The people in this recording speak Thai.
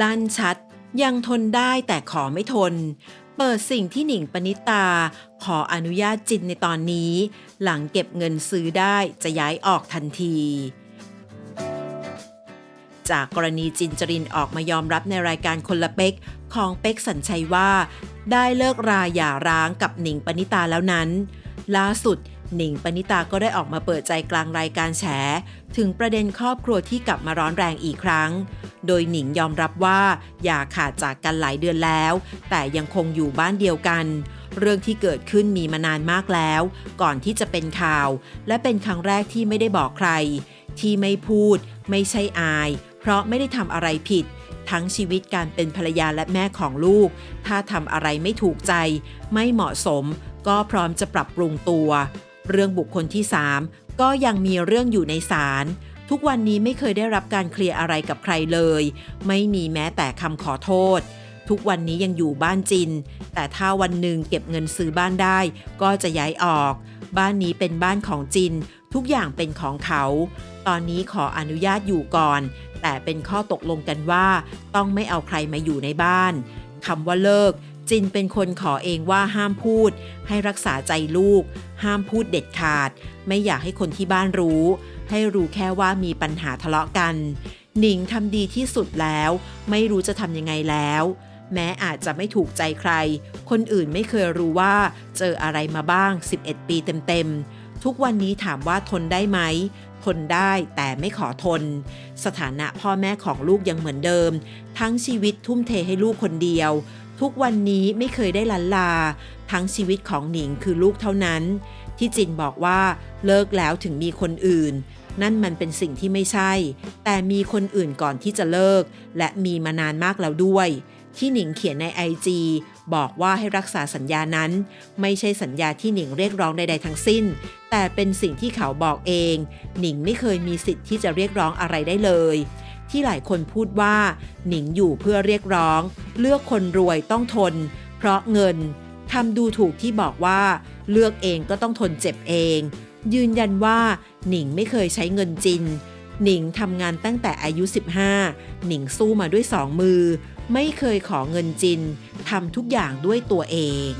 ลั่นชัดยังทนได้แต่ขอไม่ทน เปิดสิ่งที่หนิงปณิตา ขออนุญาตจินในตอนนี้ หลังเก็บเงินซื้อได้จะย้ายออกทันที จากกรณีจินจรินออกมายอมรับในรายการคนละเป็กของเป็กสัญชัยว่า ได้เลิกราหย่าร้างกับหนิงปณิตาแล้วนั้น ล่าสุด หนิงปณิตาก็ได้ออกมาเปิดใจกลางรายการแฉ ถึงประเด็นครอบครัวที่กลับมาร้อนแรงอีกครั้ง โดยหนิงยอมรับว่าอย่าขาดจากกันหลายเดือนแล้ว แต่ยังคงอยู่บ้านเดียวกัน เรื่องที่เกิดขึ้นมีมานานมากแล้ว ก่อนที่จะเป็นข่าว และเป็นครั้งแรกที่ไม่ได้บอกใคร ที่ไม่พูด ไม่ใช่อาย เพราะไม่ได้ทำอะไรผิดทั้งชีวิตการเป็นภรรยาและแม่ของลูก ถ้าทำอะไรไม่ถูกใจ ไม่เหมาะสม ก็พร้อมจะปรับปรุงตัว เรื่องบุคคลที่ 3 ก็ยังมีเรื่องอยู่ในศาลทุกวันนี้ไม่เคยได้รับการเคลียร์อะไรกับใครเลย ไม่มีแม้แต่คำขอโทษ ทุกวันนี้ยังอยู่บ้านจิน แต่ถ้าวันหนึ่งเก็บเงินซื้อบ้านได้ ก็จะย้ายออก บ้านนี้เป็นบ้านของจิน ทุกอย่างเป็นของเขา ตอนนี้ขออนุญาตอยู่ก่อน แต่เป็นข้อตกลงกันว่า ต้องไม่เอาใครมาอยู่ในบ้านคำว่าเลิก จินเป็นคนขอเองว่าห้ามพูด ให้รักษาใจลูก ห้ามพูดเด็ดขาด ไม่อยากให้คนที่บ้านรู้ ให้รู้แค่ว่ามีปัญหาทะเลาะกัน หนิงทำดีที่สุดแล้ว ไม่รู้จะทำยังไงแล้ว แม้อาจจะไม่ถูกใจใคร คนอื่นไม่เคยรู้ว่า เจออะไรมาบ้าง 11 ปีเต็มๆ ทุกวันนี้ถามว่าทนได้ไหมทนได้แต่ไม่ขอทน สถานะพ่อแม่ของลูกยังเหมือนเดิม ทั้งชีวิตทุ่มเทให้ลูกคนเดียว ทุกวันนี้ไม่เคยได้ลันลา ทั้งชีวิตของหนิงคือลูกเท่านั้น ที่จินบอกว่าเลิกแล้วถึงมีคนอื่น นั่นมันเป็นสิ่งที่ไม่ใช่ แต่มีคนอื่นก่อนที่จะเลิก และมีมานานมากแล้วด้วย ที่หนิงเขียนใน IG บอกว่าให้รักษาสัญญานั้น ไม่ใช่สัญญาที่หนิงเรียกร้องใดๆทั้งสิ้น แต่เป็นสิ่งที่เขาบอกเอง หนิงไม่เคยมีสิทธิ์ที่จะเรียกร้องอะไรได้เลย ที่หลายคนพูดว่า หนิงอยู่เพื่อเรียกร้อง เลือกคนรวยต้องทน เพราะเงินทำดูถูกที่บอกว่า เลือกเองก็ต้องทนเจ็บเอง ยืนยันว่า หนิงไม่เคยใช้เงินจริง หนิงทำงานตั้งแต่อายุ 15 หนิงสู้มาด้วยสองมือ ไม่เคยขอเงินจินทำทุกอย่างด้วยตัวเอง